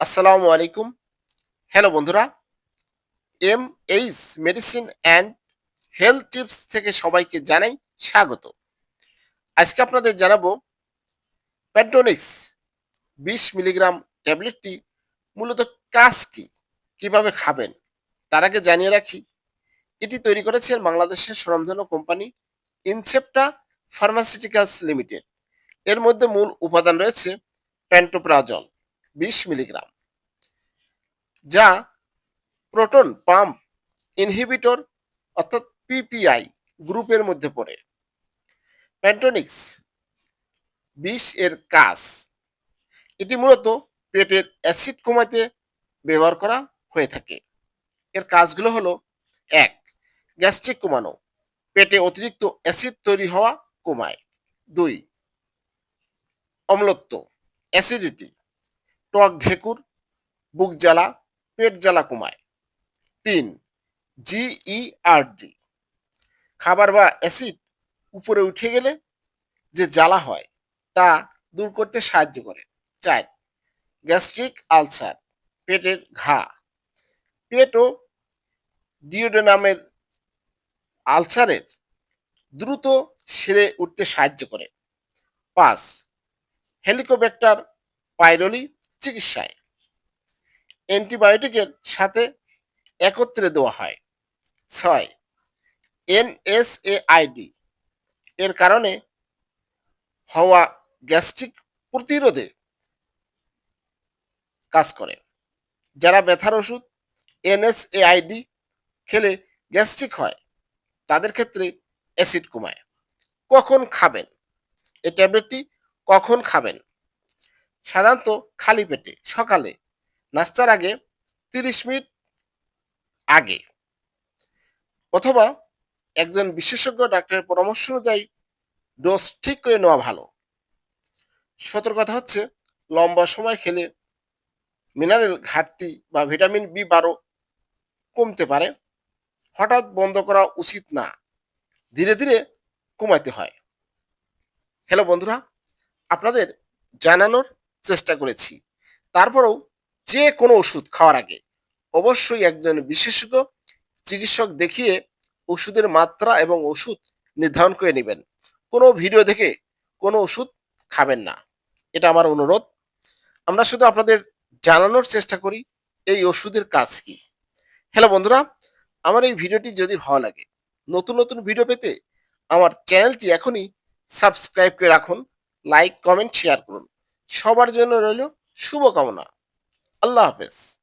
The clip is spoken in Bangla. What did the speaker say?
আসসালামু আলাইকুম। হ্যালো বন্ধুরা, M H medicine and health tips থেকে সবাইকে জানাই স্বাগত। আজকে আপনাদের জানাব প্যান্টোনিক্স বিশ মিলিগ্রাম ট্যাবলেটটি মূলত কাজ কি, কীভাবে খাবেন, তার আগে জানিয়ে রাখি, এটি তৈরি করেছেন বাংলাদেশের স্বনামধন্য কোম্পানি ইনসেপ্টা ফার্মাসিউটিক্যালস লিমিটেড। এর মধ্যে মূল উপাদান রয়েছে প্যান্টোপ্রাজল বিশ মিলিগ্রাম। যা প্রোটন পাম্প ইনহিবিটর অর্থাৎ পিপিআই গ্রুপের মধ্যে পড়ে। প্যান্টোনিক্স বিষ এর কাজ। এটি মূলত পেটের অ্যাসিড কমাতে ব্যবহার করা হয়ে থাকে। এর কাজগুলো হলো, এক, গ্যাস্ট্রিক কমানো। পেটে অতিরিক্ত অ্যাসিড তৈরি হওয়া কমায়। দুই, অম্লত্ব, অ্যাসিডিটি, টক ঢেকুর, বুক জ্বালা পেট জ্বালা কমায়। তিন জিইআরডি খাবার বা অ্যাসিড উপরে উঠে গেলে যে জ্বালা হয়, তা দূর করতে সাহায্য করে। চার, গ্যাস্ট্রিক আলসার, পেটের ঘা। পেট ও ডিওডোনামের আলসারের দ্রুত সেরে উঠতে সাহায্য করে। পাঁচ, হেলিকোব্যাক্টার পাইরোলি চিকিৎসায়। অ্যান্টিবায়োটিকের সাথে একত্রে দেওয়া হয়। ছয় এনএসএআইডি এর কারণে হওয়া গ্যাস্ট্রিক প্রতিরোধে কাজ করে। যারা ব্যথার ওষুধ এনএসএআইডি খেলে গ্যাস্ট্রিক হয়, তাদের ক্ষেত্রে অ্যাসিড কমায়। কখন খাবেন? এই ট্যাবলেটটি কখন খাবেন? সাধারণত খালি পেটে, সকালে। নাস্তার আগে তিরিশ মিনিট আগে। অথবা একজন বিশেষজ্ঞ ডাক্তারের পরামর্শ অনুযায়ী ডোজ ঠিক করে নেওয়া ভালো। সতর্কতা হচ্ছে, লম্বা সময় খেলে মিনারেল ঘাটতি বা ভিটামিন বি বারো কমতে পারে। হঠাৎ বন্ধ করা উচিত না, ধীরে ধীরে কমাতে হয়। হ্যালো বন্ধুরা, আপনাদের জানানোর চেষ্টা করেছি। তারপরেও যে কোনো ওষুধ খাওয়ার আগে অবশ্যই একজন বিশেষজ্ঞ চিকিৎসক দেখিয়ে ওষুধের মাত্রা এবং ওষুধ নির্ধারণ করে নেবেন। কোনো ভিডিও দেখে কোনো ওষুধ খাবেন না। এটা আমার অনুরোধ। আমরা শুধু আপনাদের জানানোর চেষ্টা করি, এই ওষুধের কাজ কি? হ্যালো বন্ধুরা, আমার এই ভিডিওটি যদি ভালো লাগে, নতুন নতুন ভিডিও পেতে আমার চ্যানেলটি এখনই সাবস্ক্রাইব করে রাখুন, লাইক, কমেন্ট, শেয়ার করুন। সবার জন্য রইল শুভকামনা। আল্লাহ হাফেজ।